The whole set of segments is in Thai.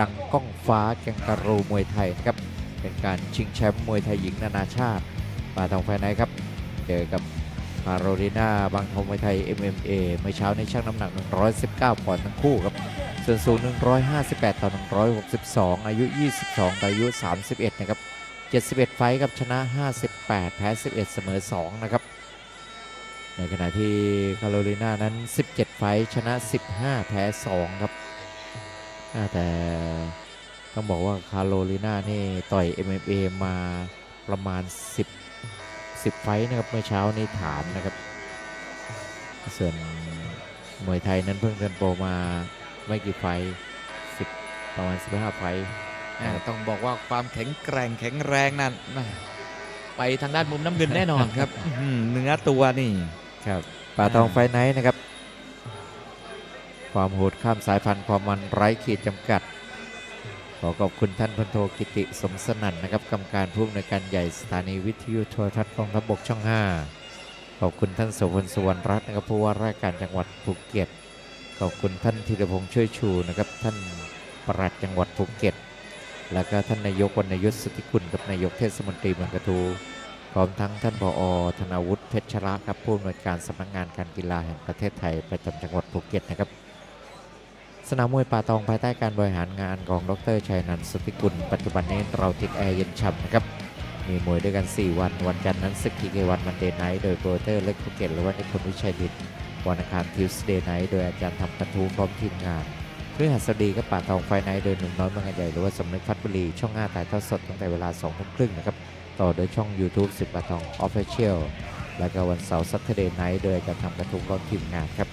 ดังก้องฟ้าแกงการูมวยไทยนะครับเป็นการชิงแชมป์มวยไทยหญิงนานาชาติป่าทองไฟไนท์ครับ เจอกับคาโรลินาบางทองมวยไทย MMA เมื่อเช้าในช่างน้ำหนัก 119ปอนด์ทั้งคู่ครับส่วนสูง 158 ต่อ 162 อายุ 22 ต่ออายุ 31 นะครับ 71 ไฟท์ครับชนะ 58 แพ้ 11 เสมอ 2 นะครับ ในขณะที่คาโรลินานั้น 17 ไฟท์ชนะ 15 แพ้ 2 ครับ แต่ต้องบอกว่าคาโรลินานี่ต่อย MMA มาประมาณ 10 10 ไฟท์นะครับเมื่อเช้านี้ถามนะครับ ส่วนมวยไทยนั้นเพิ่งเดินโปรมาไม่กี่ไฟท์10 ประมาณ 15 ไฟท์อ่าต้องบอกว่าความแข็งแกร่งแข็งแรงนั่นแม่ไปทางด้านมุมน้ำเงินแน่นอนครับอื้อหือเนื้อตัวนี่ครับป่าทองไฟไนท์นะครับ ความโหดข้ามสายพันธุ์ความมันไร้ขีดจำกัด ขอขอบคุณท่านพันโทกิติสมสนั่นนะครับกรรมการผู้อำนวยการใหญ่สถานีวิทยุโทรทัศน์กองทัพบกช่อง 5 ขอบคุณท่านโสพลสุวรรณรัตน์นะครับผู้ว่าราชการจังหวัดภูเก็ต ขอบคุณท่านธีรพงษ์ช่วยชูนะครับท่านปลัดจังหวัดภูเก็ต แล้วก็ท่านนายกวรรณยุทธสุทธิกุลกับนายกเทศมนตรีเมืองกระทูพร้อมทั้งท่านผอธนาวุฒิเพชรชระครับผู้อำนวยการสำนักงานการกีฬาแห่งประเทศไทยประจำจังหวัดภูเก็ตนะครับ สนามมวยป่าตองภายใต้การบริหารงานของดรชัยนันท์สุทธิกุล ปัจจุบันนี้เราติดแอร์เย็นฉ่ำนะครับ มีมวยด้วยกัน 4 วัน วันจันทร์นั้นศึกทีเกวันมันเดย์ไนท์โดยโปรเตอร์เล็กภูเก็ตหรือว่านิพนธ์วิชัยดิตวันอังคารทิวส์เดย์ไนท์โดยอาจารย์ทำกระทู้พร้อมทีมงานพฤหัสบดีก็ป่าตองไฟไนท์โดยหนุ่มน้อยเมืองใหญ่หรือว่าสมนึกพัฒบุรี ช่อง5ถ่ายทอดสดตั้งแต่เวลา2ทุ่มครึ่งนะครับ ต่อโดยช่อง YouTube สิบปะทอง Official และก็วันเสาร์ Saturday Night โดยการทำกระทุกพร้อมทีมงานครับ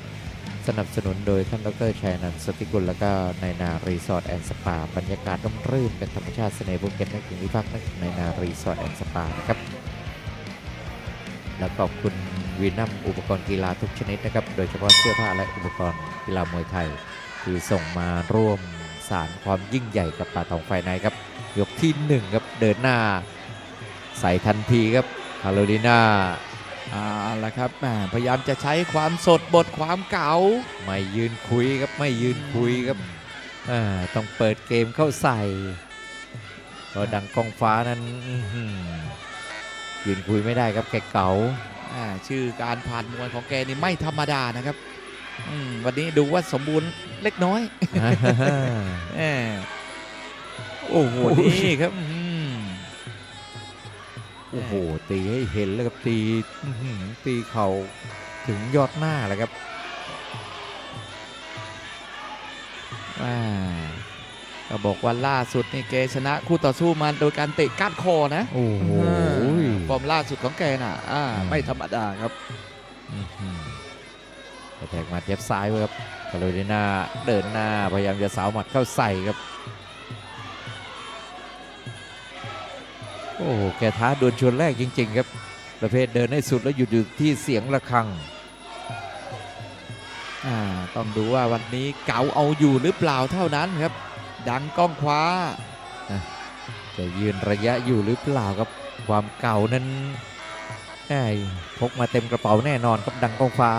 สนับสนุนโดยท่านดรชัยนันท์สติกุลและก็ในนารีสอร์ทแอนด์สปาบรรยากาศร่มรื่นเป็นธรรมชาติเสน่ห์ภูเก็ตนักถึงที่พักนักในนารีสอร์ทแอนด์สปานะครับและขอบคุณวีนัมอุปกรณ์กีฬาทุกชนิดนะครับ โดยเฉพาะเสื้อผ้าและอุปกรณ์กีฬามวยไทย ที่ส่งมาร่วมสารความยิ่งใหญ่กับป่าทองไฟในครับ ยกที่หนึ่งครับเดินหน้า ใส่ทันทีครับคาโรลินา เอาละครับแหม่พยายามจะใช้ความสดบทความเก่าไม่ยืนคุยครับไม่ยืนคุยครับอ่าต้องเปิดเกมเข้าใส่ก็ดังกองฟ้านั้นอื้อหือยืนคุยไม่ได้ครับแกเก๋าอ่าชื่อการผ่านมวยของแกนี่ไม่ธรรมดานะครับอืมวันนี้ดูว่าสมบูรณ์เล็กน้อยแหมโอ้โหโอ้ยนี่ครับอื้อหือ โอ้โห ตีให้เห็นเลยครับตีอื้อหือตีเข่าถึงยอดหน้าเลยครับอ่าก็บอกว่าล่าสุดนี่แกชนะคู่ต่อสู้มาโดยการเตะก้านคอนะ โอ้โหฟอร์มล่าสุดของแกน่ะอ่าอืมไม่ธรรมดาครับอื้อหือกระแทกหมาเจ็บซ้ายไว้ครับคาโรลินาเดินหน้าพยายามจะสาวหมัดเข้าใส่ครับ โอ้โหแกท้าดวลชวนแรกจริง ๆ ครับ ประเภทเดินให้สุดแล้วหยุดอยู่ที่เสียงระฆังต้องดูว่าวันนี้เก๋าเอาอยู่หรือเปล่าเท่านั้นครับ ดังก้องคว้าจะยืนระยะอยู่หรือเปล่าครับความเก่านั้นพกมาเต็มกระเป๋าแน่นอนครับดังก้องฟ้า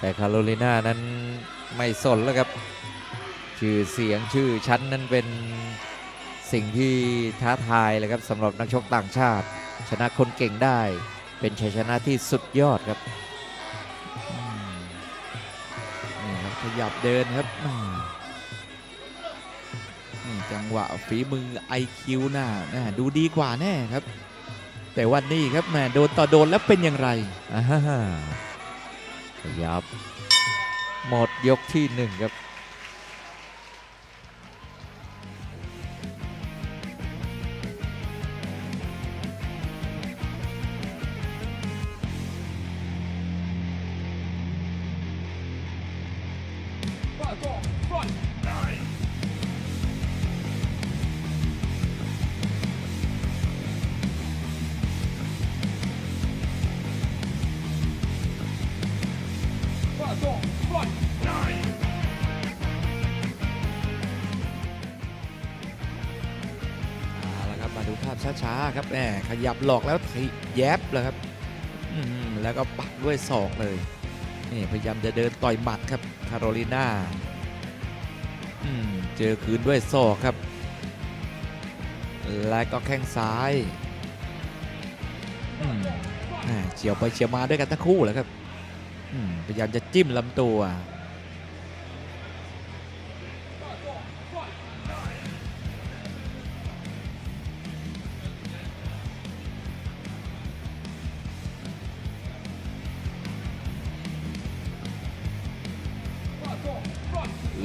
แต่คาโรลินานั้นไม่สนแล้วครับ ชื่อเสียงชื่อชั้นนั้นเป็น สิ่งที่ท้าทายเลยครับสำหรับนักชกต่างชาติ ชนะคนเก่งได้ เป็นชัยชนะที่สุดยอดครับนี่ครับขยับเดินครับนี่จังหวะฝีมือ IQ น่ะน่ะดูดีกว่าแน่ครับ แต่วันนี้ครับแหมโดนต่อโดนแล้วเป็นอย่างไรอ่าฮ่าฮ่าขยับ หมดยกที่หนึ่งครับ เอาละครับมาดูภาพช้าๆครับแหมขยับหลอกแล้วทีแยบเลยครับอืมแล้วก็ปักด้วยศอกเลยนี่พยายามจะเดินต่อยหมัดครับคาโรลิน่าอืมเจอคืนด้วยศอกครับ และก็แข้งซ้ายเฉียวไปเฉียวมาด้วยกันทั้งคู่แหละครับ พยายามจะจิ้มลำตัว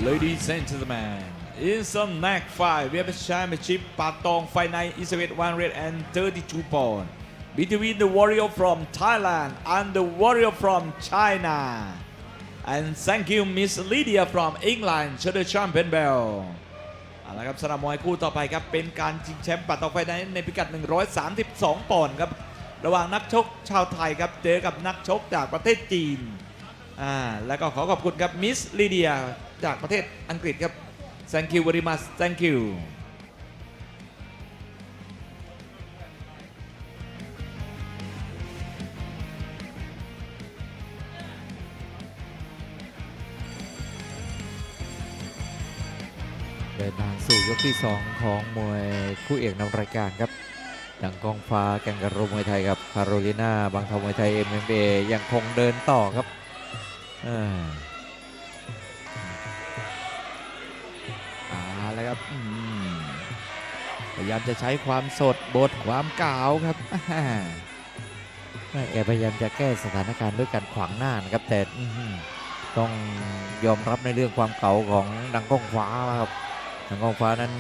Ladies and gentlemen, in some neck fight, we have a championship Patong Fight Night is weight 132 pound between the warrior from Thailand and the warrior from China. And thank you Miss Lydia from England to the champion bell. เอาละครับสนามมวยคู่ต่อไปครับ เป็นการชิงแชมป์ปัตตองไฟในในพิกัด 132 ปอนด์ครับ ระหว่างนักชกชาวไทยครับ เจอกับนักชกจากประเทศจีน อ่า แล้วก็ขอขอบคุณครับมิสลีเดียจากประเทศอังกฤษครับ thank you very much thank you สู่ยกที่ 2 ของมวยคู่เอกนำรายการครับดังกองฟ้าแกงกระรุมวยไทยกับคาโรลินาบางทองมวยไทย MMA ยังคงเดินต่อครับอ่าอ่าแล้วครับพยายามจะใช้ความสดบทความเก่าวครับอ่าแกพยายามจะแก้สถานการณ์ด้วยการขวางหน้านะครับแต่ต้องยอมรับในเรื่องความเก่าของดังกองฟ้าครับ ดังกองฟ้านั้น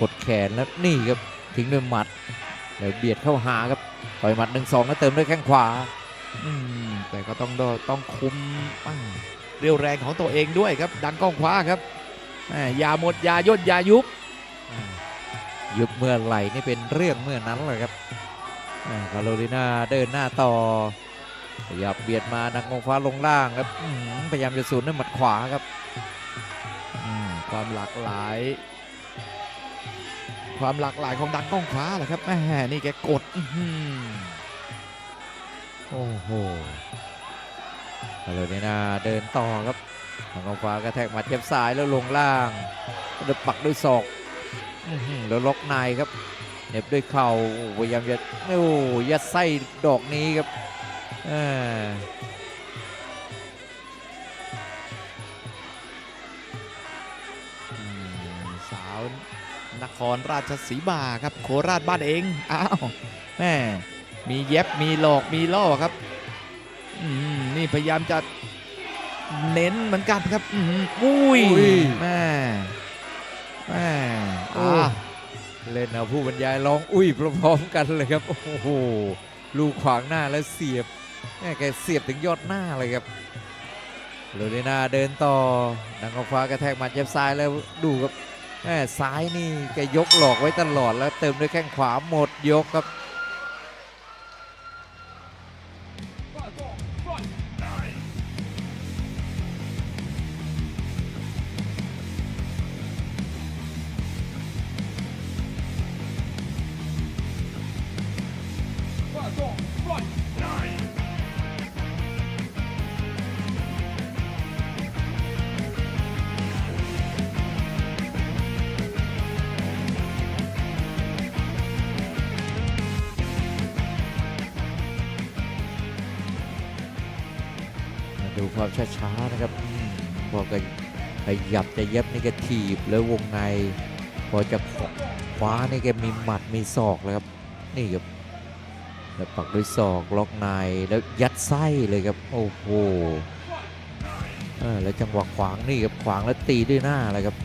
กดแขนแล้วนี่ครับทิ้งด้วยหมัดแล้วเบียดเข้าหาครับต่อยหมัดหนึ่งสองแล้วเติมด้วยแข้งขวาอืมแต่ก็ต้องต้องคุมอ่าเรียวแรงของตัวเองด้วยครับ ดังกล้องคว้าครับอย่าหมดอย่าย่นอย่ายุบยุบเมื่อไหร่นี่เป็นเรื่องเมื่อนั้นเลยครับอ่าคาโรลินาเดินหน้าต่อขยับเบียดมาดังกองฟ้าลงล่างครับพยายามจะสูนด้วยหมัดขวาครับ ความหลากหลาย ความหลากหลายของดังกล้องคว้าแหละครับแหมนี่แกกดอือหือโอ้โหคาโรลินาเดินต่อครับดังก้องฟ้ากระแทกมัดเจ็บซ้ายแล้วลงล่างแล้วปักด้วยศอกแล้วล็อกในครับเน็บด้วยเข่าพยายามจะโอ้ยัดไส้ดอกนี้ครับ ครราชสีมาครับโคราชบ้านเองอ้าวแม่มีเย็บมีหลอกมีล่อครับอืมนี่พยายามจะเน้นเหมือนกันครับอืมอุ้ยอุ้ยแม่แม่โอ้อ่าเล่นเอาผู้บรรยายร้องอุ้ยพร้อมๆกันเลยครับ โอ้โหลูกขวางหน้าแล้วเสียบแม่แกเสียบถึงยอดหน้าเลยครับโรเลนาเดินต่อดังกองฟ้ากระแทกหมัดเย็บซ้ายแล้วดูครับ แม่ซ้ายนี่แกยกหลอกไว้ตลอดแล้วเติมด้วยแข้งขวาหมดยกครับม ช้าๆนะครับพอก็ขยับจะเย็บนี่ก็ถีบแล้ววงใน พอจะคว้านี่แกมีหมัดมีศอกเลยครับนี่ครับแล้วปักด้วยศอกล็อกในแล้วยัดไส้เลยครับโอ้โหแล้วจังหวะขวางนี่ครับขวางแล้วตีด้วยหน้าเลยครับ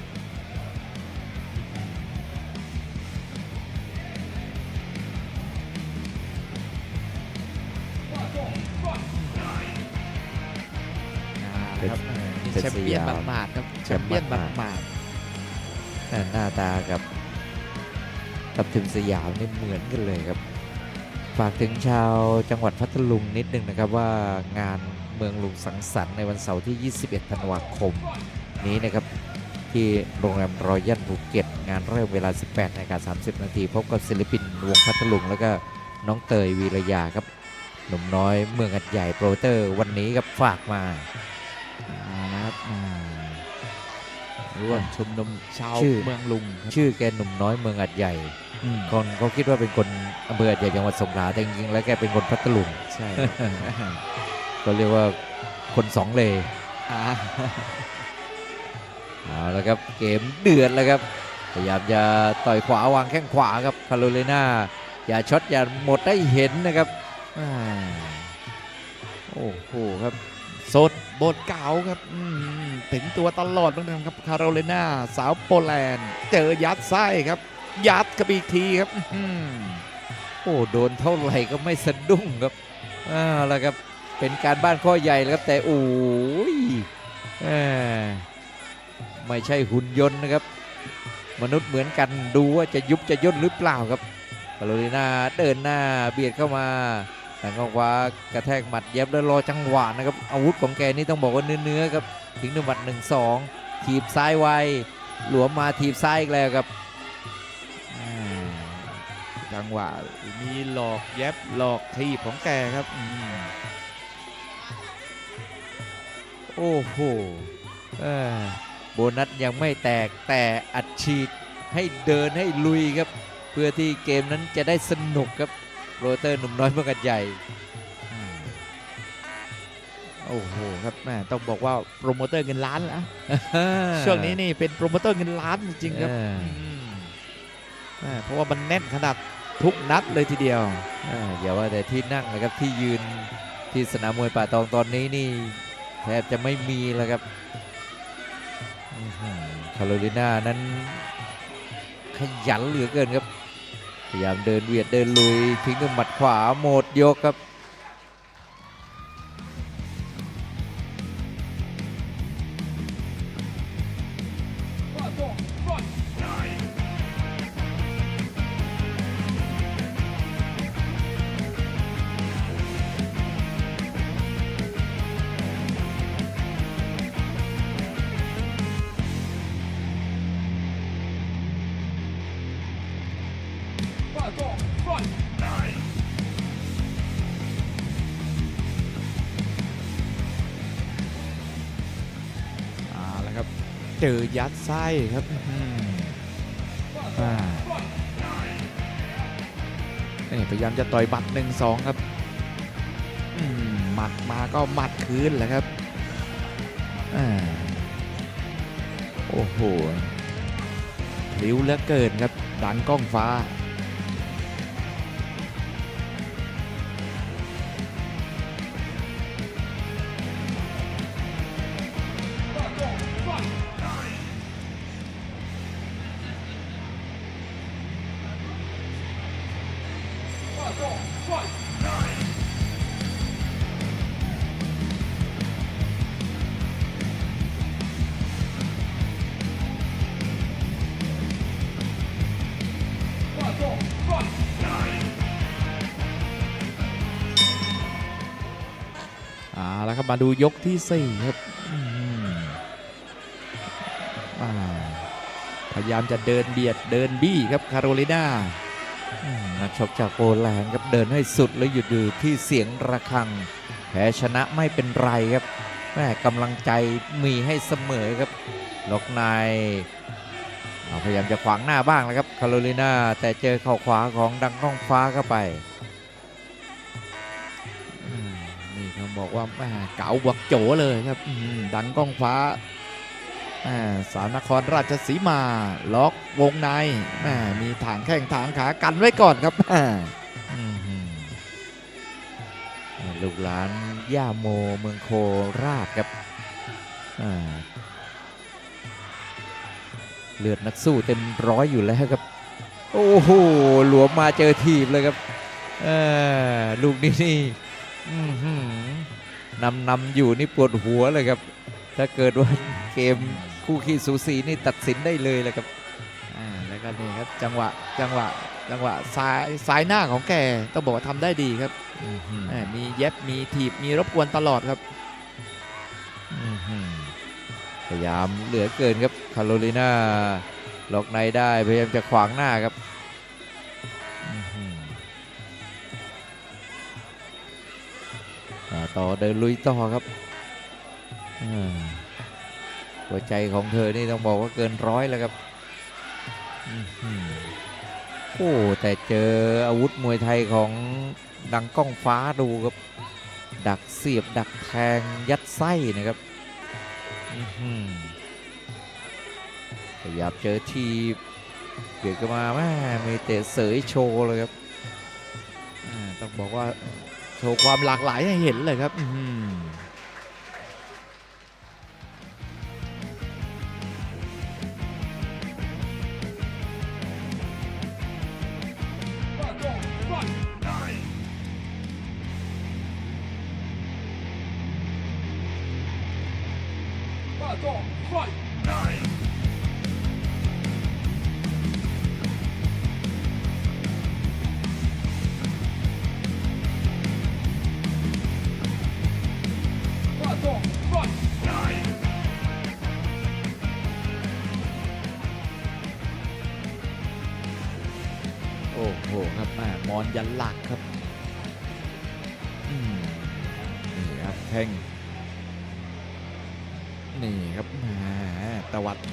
ครับเออนี่เป็นแชมเปี้ยนสยามหมาดๆครับแชแชมมป์เปี้ยนหมาดๆหมาดแต่หน้าตากับ กับถึงสยามนี่เหมือนกันเลยครับ ฝากถึงชาวจังหวัดพัทลุงนิดนึงนะครับว่างานเมืองลุงสังสรรค์ในวันเสาร์ที่ 21 ธันวาคม นี้นะครับที่โรงแรมรอยัลภูเก็ต งานเริ่มเวลา 18นาฬิกา30 นาทีพบกับศิลปินวงพัทลุง แล้วก็น้องเตยวีรยาครับ หนุ่มน้อยเมืองอัดใหญ่โปรเตอร์วันนี้ครับฝากมา รับอืมร่วมชุมนุมชาวชื่อเมืองลุงครับชื่อแกหนุ่มน้อยเมืองอัดใหญ่อืมคนเขาคิดว่าเป็นคนอำเภออัดใหญ่จังหวัดสงขลาแต่จริงๆแล้วแกเป็นคนพัทลุงใช่ก็เรียกว่าคนสองเลอ่าเอาละครับเกมเดือดแล้วครับพยายามจะต่อยขวาวางแข้งขวาครับคาโรเลนาอย่าช็อตอย่าหมดได้เห็นนะครับอ่าโอ้โหครับ โซดโบดเก๋าครับถึงตัวตลอดเหมือนกันครับคาโรเลนาสาวโปแลนด์เจอยัดไส้ครับ ยัดกับอีกทีครับอโอ้โดนเท่าไหร่ก็ไม่สะดุ้งครับอ่าแล้วครับเป็นการบ้านข้อใหญ่แล้วครับแต่โอ้ยแหมไม่ใช่หุ่นยนต์นะครับ มนุษย์เหมือนกันดูว่าจะยุบจะย่นหรือเปล่าครับคาโรลินาเดินหน้าเบียดเข้ามา ทางข้างขวากระแทกหมัดเย็บแล้วรอจังหวะนะครับ อาวุธของแกนี่ต้องบอกว่าเนื้อๆครับทิ้งด้วยหมัดหนึ่งสองถีบซ้ายไวหลวมมาถีบซ้ายอีกแล้วครับจังหวะมีหลอกแย็บหลอกทีบของแกครับโอ้โหโบนัสยังไม่แตกแต่อัดฉีดให้เดินให้ลุยครับ เพื่อที่เกมนั้นจะได้สนุกครับ โรเตอร์หนุ่มน้อยเมื่อกันใหญ่อ่าโอ้โหครับแม่ต้องบอกว่าโปรโมเตอร์เงินล้านแล้วช่วงนี้นี่เป็นโปรโมเตอร์เงินล้านจริงๆครับเออมแม่เพราะว่ามันแน่นขนาดทุกนัดเลยทีเดียวเอออย่าว่าแต่ที่นั่งเลยครับที่ยืนที่สนามมวยป่าตองตอนนี้นี่แทบจะไม่มีแล้วครับอื้อหือคาโรลิน่านั้นขยันเหลือเกินครับ พยายามเดินเวียดเดินลุยทิ้งด้วยหมัดขวาหมดยกครับ เจอยัดไส้ครับอื้อหืออ่านี่พยายามจะต่อยบัตรหนึ่งสองครับอืมหมัดมาก็หมัดคืนแหละครับอ่าโอ้โหริ้วเหลือเกินครับดังกล้องฟ้า ครับมาดูยกที่ 4 ครับพยายามจะเดินเบียดเดินบี้ครับคาโรลินานักชกจากโปแลนด์ครับเดินให้สุดแล้วหยุดอยู่ที่เสียงระฆังแพ้ชนะไม่เป็นไรครับแม่กำลังใจมีให้เสมอครับล็อกในพยายามจะขวางหน้าบ้างแล้วครับคาโรลินาแต่เจอเข่าขวาของดังก้องฟ้าเข้าไป นี่เขาบอกว่าแม่เก๋าบวกโจเลยครับดังก้องฟ้าแม่สาวนครราชสีมา ล็อกวงในแม่มีถางแข้งถางขากันไว้ก่อนครับลูกหลานย่าโมเมืองโคราชครับเลือดนักสู้เต็มร้อยอยู่แล้วครับ โอ้โห หลวมมาเจอทีบเลยครับลูกนี้นี่ นำนำอยู่นี่ปวดหัวเลยครับ ถ้าเกิดว่าเกมคู่ขี้สูสีนี่ตัดสินได้เลยเลยครับอ่าแล้วก็นี่ครับจังหวะจังหวะจังหวะซ้ายซ้ายหน้าของแกต้องบอกว่าทำได้ดีครับอื้อหือแหม่มีเย็บมีถีบมีรบกวนตลอดครับอื้อหือพยายามเหลือเกินครับคาโรลิน่าล็อกในได้พยายามจะขวางหน้าครับ ต่อเดินลุยต่อครับหัวใจของเธอนี่ต้องบอกว่าเกินร้อยแล้วครับโอ้แต่เจออาวุธมวยไทยของดังก้องฟ้าดูครับ ดักเสียบดักแทงยัดไส้นะครับพยายามเจอทีเบียดกันมาแม่มีเตะเสยโชว์เลยครับต้องบอกว่า โชว์ความหลากหลายให้เห็นเลยครับ อื้อ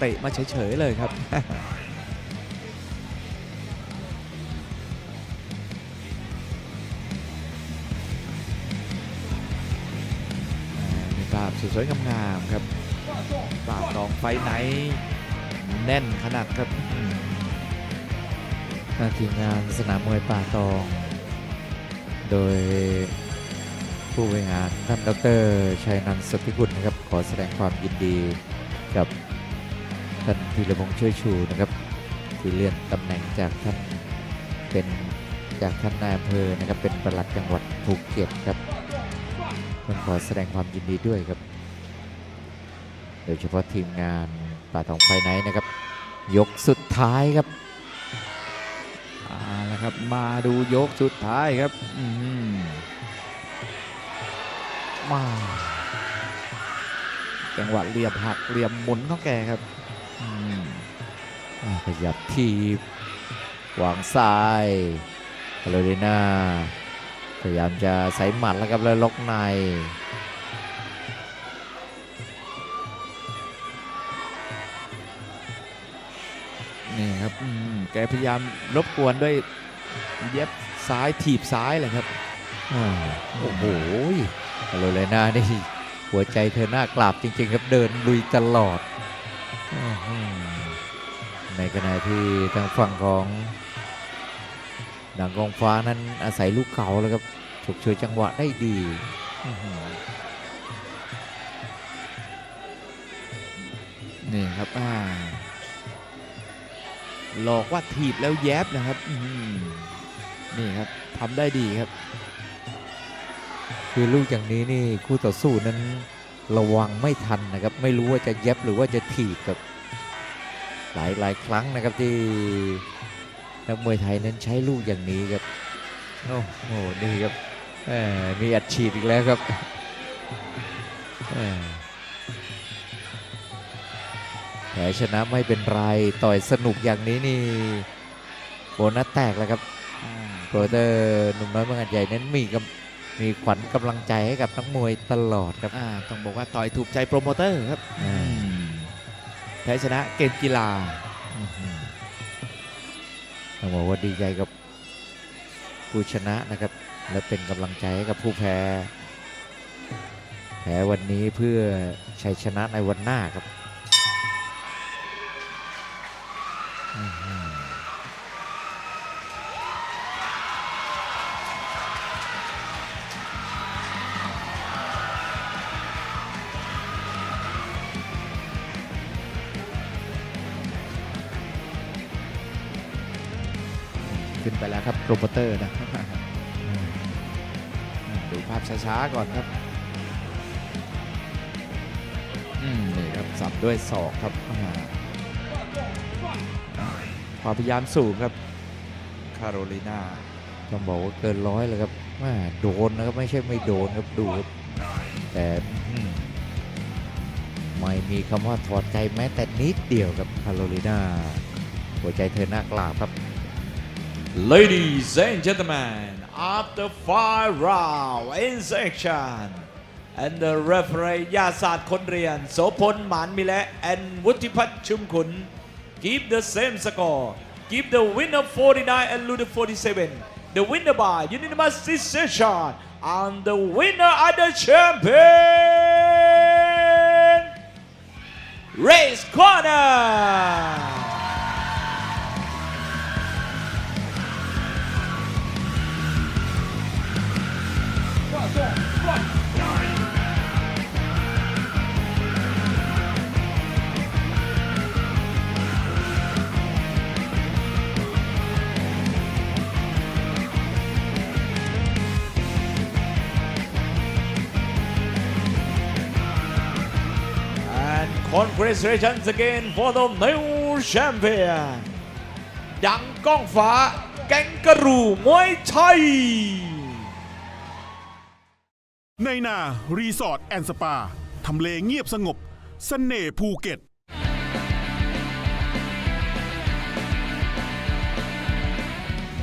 เตะมาเฉยๆเลยครับภาพสวยๆงามๆครับปากตองไฟไหน แน่นขนาดครับทีมงานสนามมวยป่าตอง โดยผู้บริหารท่านดรชัยนันท์สติกุลนะครับ ขอแสดงความยินดีกับ ท่านพีระพงษ์ช่วยชูนะครับที่เลื่อนตำแหน่งจากท่านเป็นจากท่านนายอำเภอนะครับเป็นปลัดจังหวัดภูเก็ตครับต้องขอแสดงความยินดีด้วยครับ โดยเฉพาะทีมงานป่าตองไฟไนท์นะครับ ยกสุดท้ายครับเอาละครับมาดูยกสุดท้ายครับอืมมาจังหวะเหลี่ยมหักเหลี่ยมหมุนของแกครับอืมอ่า ขยับทีบวางซ้ายคาโรลิน่าพยายามจะใส่หมัดแล้วครับแล้วล็อกในนี่ครับอืมแกพยายามรบกวนด้วยเย็บซ้ายถีบซ้ายเลยครับอ่าโอ้โหคาโรลิน่านี่หัวใจเธอหน้ากราบจริง ๆ ครับเดินลุยตลอดอื้อหือ ในขณะที่ทางฝั่งของดังกองฟ้านั้นอาศัยลูกเขาแล้วครับฉกฉวยจังหวะได้ดีนี่ครับอ่าหลอกว่าถีบแล้วแยบนะครับนี่ครับทำได้ดีครับ คือลูกอย่างนี้นี่คู่ต่อสู้นั้น ระวังไม่ทันนะครับ ไม่รู้ว่าจะเย็บหรือว่าจะถีบครับหลายหลายครั้งนะครับที่นักมวยไทยนั้นใช้ลูกอย่างนี้ครับโอ้โหนี่ครับแหมมีอัดฉีดอีกแล้วครับแหมแผลชนะไม่เป็นไรต่อยสนุกอย่างนี้นี่โบนัสแตกแล้วครับโปรเตอร์หนุ่มน้อยเมืองหัดใหญ่นั้นมีกำ มีขวัญกำลังใจให้กับนักมวยตลอดครับอ่าต้องบอกว่าต่อยถูกใจโปรโมเตอร์ครับอ่าอืมแพ้ชนะเกมกีฬาอื้อหือต้องบอกว่าดีใจกับผู้ชนะนะครับ และเป็นกำลังใจให้กับผู้แพ้ แพ้วันนี้เพื่อชัยชนะในวันหน้าครับ ขึ้นไปแล้วครับโปรโมเตอร์นะดูภาพช้าๆก่อนครับอืมนี่ครับสับด้วยศอกครับความพยายามสูงครับคาโรลินาต้องบอกว่าเกินร้อยเลยครับม่โดนนะครับไม่ใช่ไม่โดนครับดูครับแต่ไม่มีคำว่าถอดใจแม้แต่นิดเดียวครับคาโรลินาหัวใจเธอหน้ากลาบครับ Ladies and gentlemen, after five rounds in section, and the referee ยาศาสตร์คนเรียน โสพลหมานมิและ and วุฒิพัฒน์ชุมขุน give the same score give the winner 49 and loser 47 the winner by unanimous decision and the winner are the champion race corner Congratulations again for the new champion ดังก้องฟ้าแก๊งกะรูมวยไทยในนา รีสอร์ทแอนด์สปา ทำเลเงียบสงบสเสน่ห์ภูเก็ต